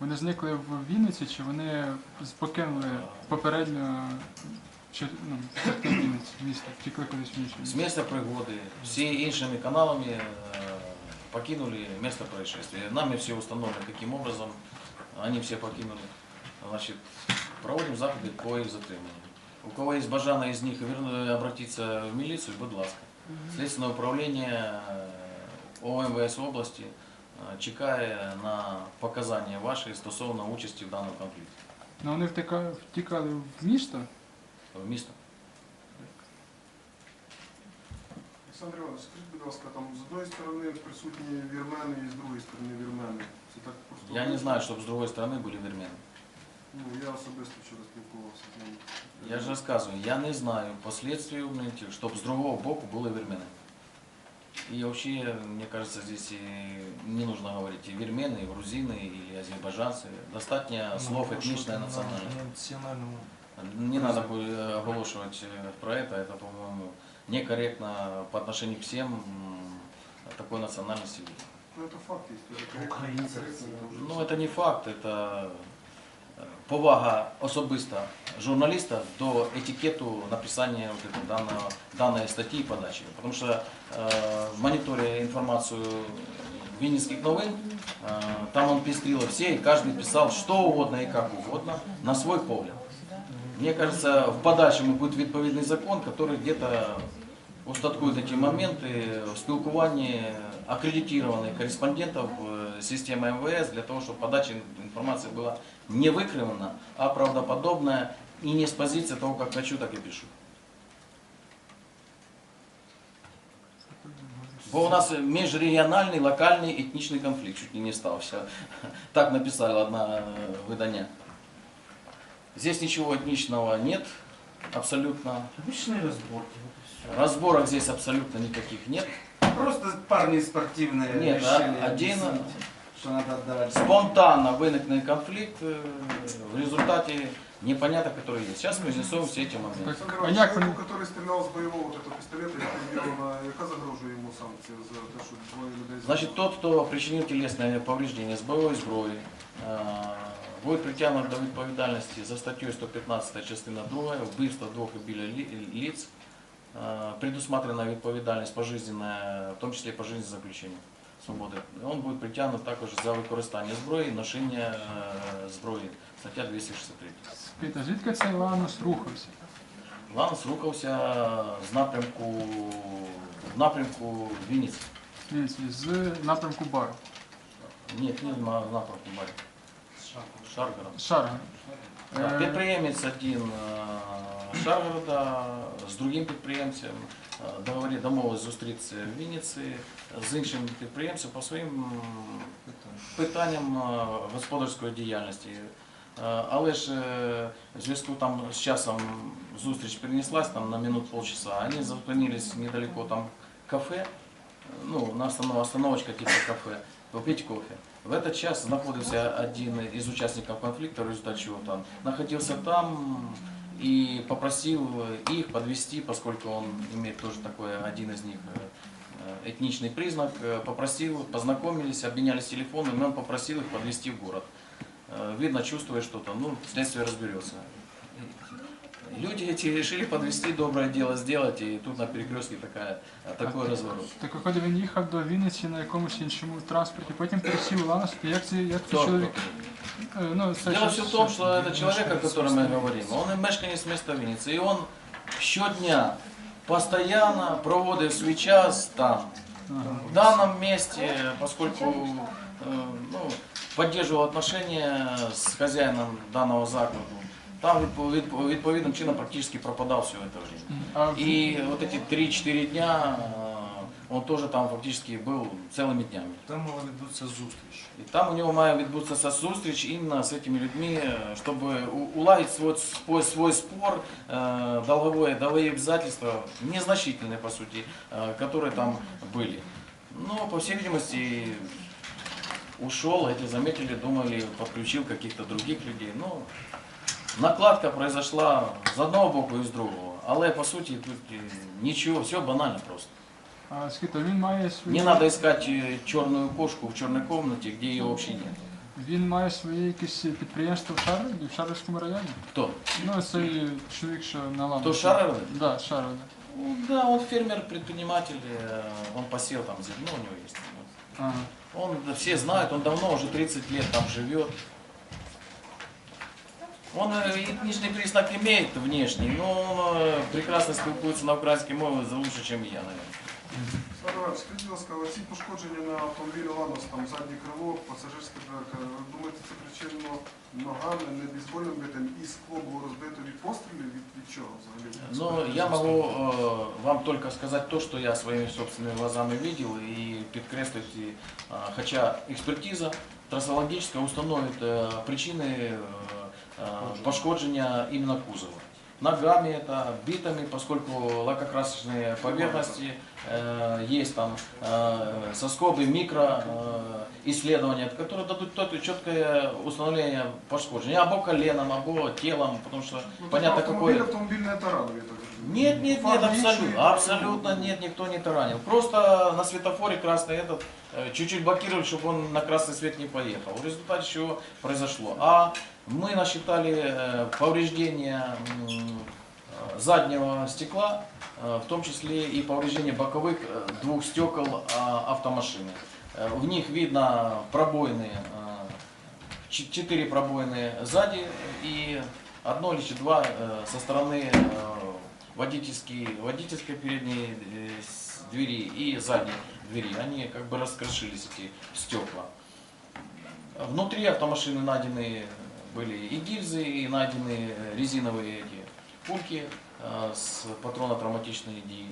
Вони зникли в Вінниці чи вони з- покинули попередньо чи, ну, в Вінниці, місто, втекли кудись в інше С місто? места пригоды все іншими каналами э, покинули место происшествия. Нами все установлено, каким образом они все покинули. Значит, проводим заходи по их затриманию. У кого есть бажана из них верну- обратиться в милицию, будь ласка. Следственное управление э, ОМВС области э, чекає на показання ваші стосовно участі в даному конфлікті. Ну вони втека, втікали в місто. В місто. Олександр Іванович, скажіть, будь ласка, там з одної сторони присутні вірмени і з другої сторони вірмени. Це так просто. Я не знаю, щоб з другої сторони були вірмени. Ну, я особисто вчора спілкувався з ними. Я же рассказываю, я не знаю последствий чтобы с другого боку было вермены. И вообще, мне кажется, здесь и не нужно говорить и вермены, и грузины, или азербайджанцы. Достатньо слов этничная национальность. Національному. Не надо будет э, оголошивать э, про это, это, по-моему, некорректно по отношению к всем м, такой национальности. Ну, це факт, є. Українці. Ну, это не факт, это е, повага особиста журналіста до етикету написання вот этого, данного, даної статті і подачі. Потому що э, мониторя інформацію Вінницьких новин, э, там он пестрило все, и каждый писал что угодно и как угодно, на свой погляд. Мне кажется, в подальшому будет відповідний закон, который где-то устаткует эти моменты в спілкуванні аккредитированных корреспондентов э, системы МВС для того, чтобы подача информации была не выкривлена, а правдоподобная и не с позиции того, как хочу, так и пишу. Бо у нас межрегиональный, локальный этничный конфликт чуть не стався. Так написала одна э, видання. Здесь ничего этничного нет, абсолютно. Обычные разборки. вот и всё. Разборок здесь абсолютно никаких нет. Просто парни спортивные Нет, решили а- один- объяснить, что надо отдавать. Спонтанно возникнет конфликт э, в результате непонятно, который есть. Сейчас мы изъясуем все эти моменты. Олександр А Іванович, як чоловіку, вони- який стріляв з бойового вот этого пістолета, яка вона- яка загрожує йому санкція за те, що двоє людей Значит, загинули? тот, кто причинил телесное повреждение с боевой зброї, э, будет притягнут до відповідальності за статтею 115 частина 2 вбивство двох і біля лі- лиц, э, предусмотрена відповідальність пожизненная, в тому числі пожизненне заключення свободи. Он будет притягнут також за використання зброї, ношення е, зброї, стаття 263. Скажіть, а звідки цей Ланос рухався? Ланс рухався з напрямку, в напрямку Вінниці. З напрямку бару. Ні, не на напрямку Барі. Шаргород. Шарга. Так, Е, Підприємець один е, Шаргорода з другим підприємцем е, договорі домовились зустрітися в Вінниці з іншим підприємцем по своїм питанням е, господарської діяльності. Е, Але ж е, в зв'язку там з часом зустріч перенеслась там на минут полчаса. Вони зупинились недалеко там кафе, ну, на останов, остановочка типа кафе, попить кофе. В этот час знаходився один из участников конфликта, в результате чего там находился там и попросил их подвести, поскольку он имеет тоже такой один из них э, этничный признак, э, попросил, познакомились, обменялись телефонами, он попросил их подвести в город. Э, Видно, чувствует что-то, ну, следствие разберется. Люди эти решили подвести, доброе дело сделать, и тут на перекрестке такая, такой разворот. Так виходить, він їхав до Вінниці на якомусь іншому транспорті, потім пересів у Ланос. Як це, як це Кто- чоловік? Е, Ну, це Дело ж- все в том, что это человек, о котором мы говорим, он и мешканец места Винницы, и он щодня постоянно проводит свой час там, Ага. в данном месте, поскольку э, ну, поддерживал отношения с хозяином данного закладу. Там відпо- відпо- відповідним чином практически пропадал все это время. А в- И вот эти 3-4 дня э, он тоже там фактически был целыми днями. Там мала відбутися зустріч. І там у нього має відбутися зустріч іменно з цими людьми, щоб уладити свой, свой, свой спор, э, долговое, долговые обязательства, незначительные по сути, э, которые там были. Но, по всей видимости, ушел, эти заметили, думали, подключил каких-то других людей. Ну, накладка произошла з одного боку і з другого. Але по суті тут е, нічого, все банально просто. А скільки він має свою... Не надо искать э, черную кошку в черной комнате, где ее вообще нет. Він має своє якесь підприємство в Шарлоді, в Шарлівському районі. Кто? Ну, цей чоловік, що на лаві. Кто Шаровый? Да, Шарлода. Ну, да, он фермер, предприниматель, э, он посел там зерно у него есть. Ага. Он, да, все знают, он давно, уже 30 лет там живет. Он э, этничный признак имеет внешний, но он э, прекрасно спілкується на українській мові лучше, чем я, наверное. Олександр Іванович, скажіть, будь ласка, ці пошкодження на автомобілі Ланос, там заднє крило, пасажирська дверка, ви думаєте, це причинено ногами, не бейсбольним битим, і скло було розбито від пострілів? Від, від чого взагалі? Но Ну, я могу э, вам только сказать то, что я своими собственными глазами видел и подкреслить, и, а, хотя экспертиза трассологическая установит э, причины э, э, пошкоджения именно кузова. Ногами это, битами, поскольку лакокрасочные поверхности, э, есть там э, соскобы, микро э, исследования, которые дадут то- четкое установление пошкоджения, або коленом, або телом, потому что Ну, понятно тобто автомобіль, какое... автомобіль не таранов, я так розумію. нет, нет, нет, абсолютно, абсолютно нет, никто не таранил. Просто на светофоре красный этот э, чуть-чуть блокировали, чтобы он на красный свет не поехал. В результате чего произошло. А мы насчитали э, повреждения э, заднего стекла, в том числе и повреждения боковых двух стекол а, автомашины. В них видно пробоины, четыре пробоины сзади и одно или два со стороны э, водительской, водительской передней э, с- двери и задней двери. Они как бы раскрошились, эти стекла. Внутри автомашины найдены были и гильзы, и найдены э, резиновые эти пульки э, с патронно-травматичной дії.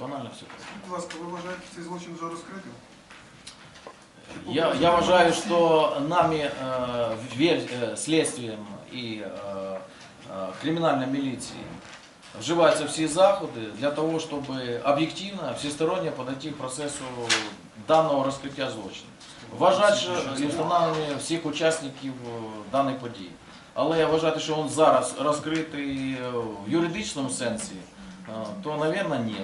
Банально все. Скажіть, будь ласка, ви вважаєте цей злочин вже розкритим? Я, я уважаю, что нами, э, вер- э, следствием и э, э, криминальной милицией вживаются все заходы для того, чтобы объективно, всесторонне подойти к процессу данного розкриття злочину. Вважати що і встановлення всіх учасників е, даної події. Але вважати, що він зараз розкритий е, в юридичному сенсі, е, то, мабуть, ні.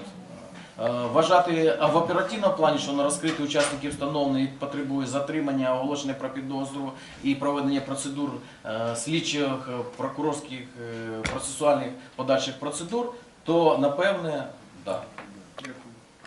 Е, Вважати а в оперативному плані, що на розкритий учасників встановлений потребує затримання, оголошення про підозру і проведення процедур е, слідчих, е, прокурорських, е, процесуальних подальших процедур, то напевне. Да.